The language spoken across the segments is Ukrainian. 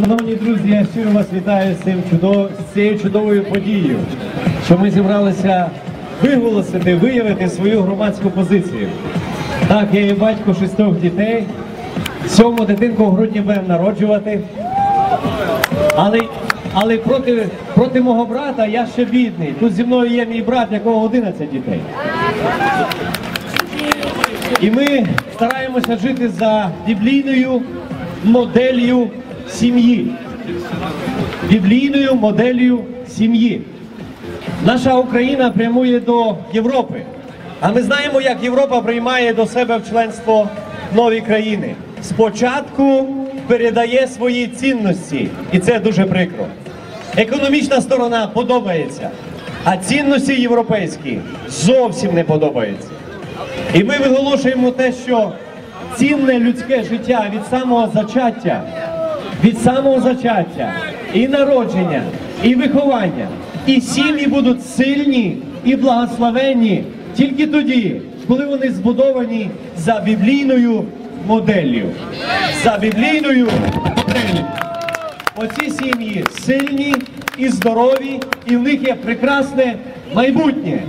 Шановні друзі, я щиро вас вітаю з, цим чудов... з цією чудовою подією, що ми зібралися виголосити, виявити свою громадську позицію. Так, я є батько шістьох дітей, сьому дитинку в грудні будемо народжувати. Але, але проти, проти мого брата я ще бідний. Тут зі мною є мій брат, якого 11 дітей. І ми стараємося жити за біблійною моделлю сім'ї. Біблійною моделлю сім'ї. Наша Україна прямує до Європи. А ми знаємо, як Європа приймає до себе в членство нові країни. Спочатку передає свої цінності, і це дуже прикро. Економічна сторона подобається, а цінності європейські зовсім не подобаються. І ми виголошуємо те, що цінне людське життя від самого зачаття, від самого зачаття і народження, і виховання, і сім'ї будуть сильні і благословенні тільки тоді, коли вони збудовані за біблійною моделлю. За біблійною моделлю. Оці сім'ї сильні і здорові, і в них є прекрасне майбутнє.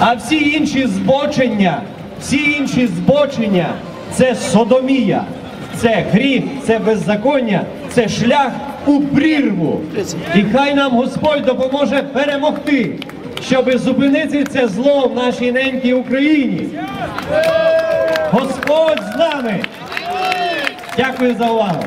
А всі інші збочення, всі інші збочення це содомія, це гріх, це беззаконня, це шлях у прірву. І хай нам Господь допоможе перемогти, щоби зупинити це зло в нашій ненькій Україні. Господь з нами. Дякую за увагу.